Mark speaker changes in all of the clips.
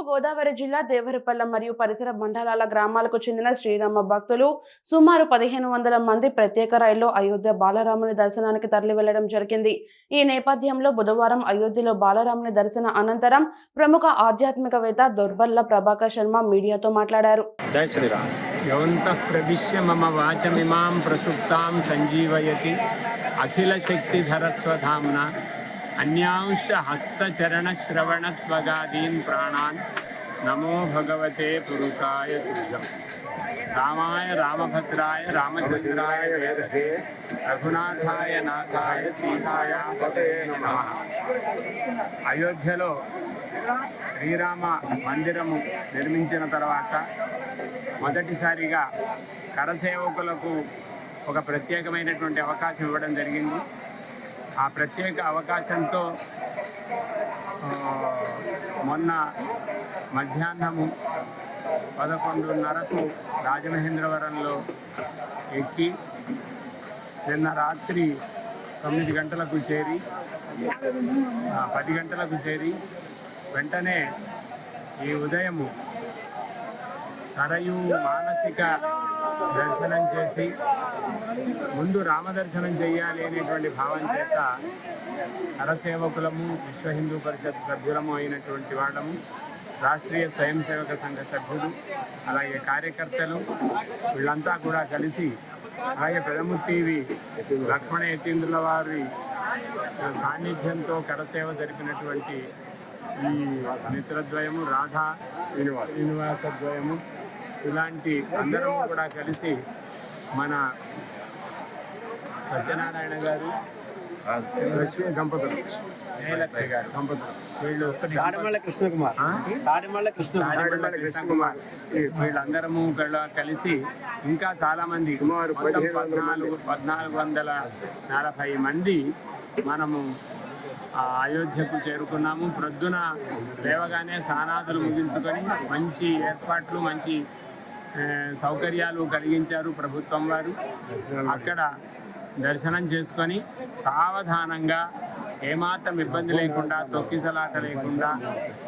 Speaker 1: తూర్పు గోదావరి జిల్లా దేవరపల్లం మరియు పరిసర మండలాల గ్రామాలకు చెందిన శ్రీరామ భక్తులు సుమారు పదిహేను వందల మంది ప్రత్యేక రైల్లో అయోధ్య బాలరాముని దర్శనానికి తరలి వెళ్ళడం జరిగింది. ఈ నేపథ్యంలో బుధవారం అయోధ్యలో బాలరాముని దర్శన అనంతరం ప్రముఖ ఆధ్యాత్మికవేత్త దొర్బల్ల ప్రభాకర్ శర్మ మీడియాతో మాట్లాడారు.
Speaker 2: ప్రవిశ్య మమ వాచమిమాం అన్యాంశ హస్తచరణ శ్రవణ స్వగాదీన్ ప్రాణాన్ నమో భగవతే పురుషాయ సిద్ధం రామాయ రామభద్రాయ రామచంద్రాయ వేదసే రఘునాథాయ నాథాయ సీతాయ అయోధ్యలో శ్రీరామ మందిరము నిర్మించిన తర్వాత మొదటిసారిగా కరసేవకులకు ఒక ప్రత్యేకమైనటువంటి అవకాశం ఇవ్వడం జరిగింది. ఆ ప్రత్యేక అవకాశంతో మొన్న మధ్యాహ్నము పదకొండున్నరకు రాజమహేంద్రవరంలో ఎక్కి నిన్న రాత్రి తొమ్మిది గంటలకు చేరి పది గంటలకు చేరి వెంటనే ఈ ఉదయము సరయు మానసిక దర్శనం చేసి ముందు రామదర్శనం చేయాలి అనేటువంటి భావం చేత నరసేవకులము విశ్వ హిందూ పరిషత్ సభ్యులము అయినటువంటి వాళ్ళము రాష్ట్రీయ స్వయం సేవక సంఘ సభ్యులు అలాగే కార్యకర్తలు వీళ్ళంతా కూడా కలిసి అలాగే పెదముత్తివి లక్ష్మణ యతీంద్రుల వారి సాన్నిధ్యంతో కరసేవ జరిపినటువంటి ఈ మిత్రద్వయము రాధా శ్రీనివాస్. శ్రీనివాసద్వయము ఇలాంటి అందరం కూడా కలిసి మన సత్యనారాయణ గారు లక్ష్మీ దంపతులు జయలక్ష్మి గారు. దంపతులు వీళ్ళు
Speaker 3: తాడిమల్ల కృష్ణకుమార్? తాడిమల్ల కృష్ణ
Speaker 2: కృష్ణకుమార్. వీళ్ళందరము కల- కలిసి ఇంకా చాలా మంది
Speaker 3: సుమారు
Speaker 2: పద్నాలుగు పద్నాలుగు వందల నలభై మంది మనము ఆ అయోధ్యకు చేరుకున్నాము. ప్రొద్దున లేవగానే స్నానాదులు ముగించుకొని మంచి ఏర్పాట్లు మంచి సౌకర్యాలు కలిగించారు ప్రభుత్వం వారు. అక్కడ దర్శనం చేసుకొని సావధానంగా ఏమాత్రం ఇబ్బంది లేకుండా తొక్కిసలాట లేకుండా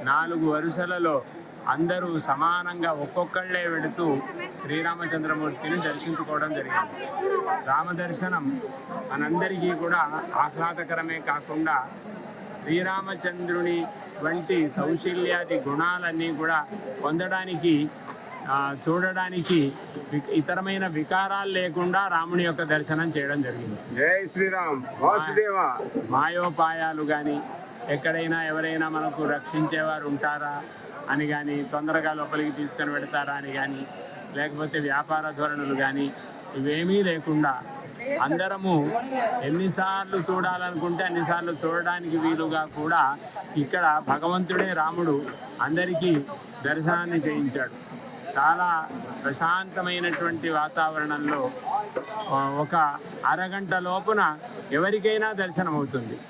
Speaker 2: నాలుగు వరుసలలో అందరూ సమానంగా ఒక్కొక్కళ్ళే వెళుతూ శ్రీరామచంద్రమూర్తిని దర్శించుకోవడం జరిగింది. రామదర్శనం మనందరికీ కూడా ఆహ్లాదకరమే కాకుండా శ్రీరామచంద్రుని వంటి సౌశల్యాది గుణాలన్నీ కూడా పొందడానికి చూడడానికి ఇతరమైన వికారాలు లేకుండా రాముని యొక్క దర్శనం చేయడం జరిగింది.
Speaker 3: జై శ్రీరామ్. వాసుదేవ.
Speaker 2: మాయోపాయాలు కానీ ఎక్కడైనా ఎవరైనా మనకు రక్షించేవారు ఉంటారా అని కానీ తొందరగా లోపలికి తీసుకొని పెడతారా అని కానీ లేకపోతే వ్యాపార ధోరణులు కానీ ఇవేమీ లేకుండా అందరము ఎన్నిసార్లు చూడాలనుకుంటే అన్నిసార్లు చూడడానికి వీలుగా కూడా ఇక్కడ భగవంతుడే రాముడు అందరికీ దర్శనాన్ని చేయించాడు. చాలా ప్రశాంతమైనటువంటి వాతావరణంలో ఒక అరగంట లోపున ఎవరికైనా దర్శనం అవుతుంది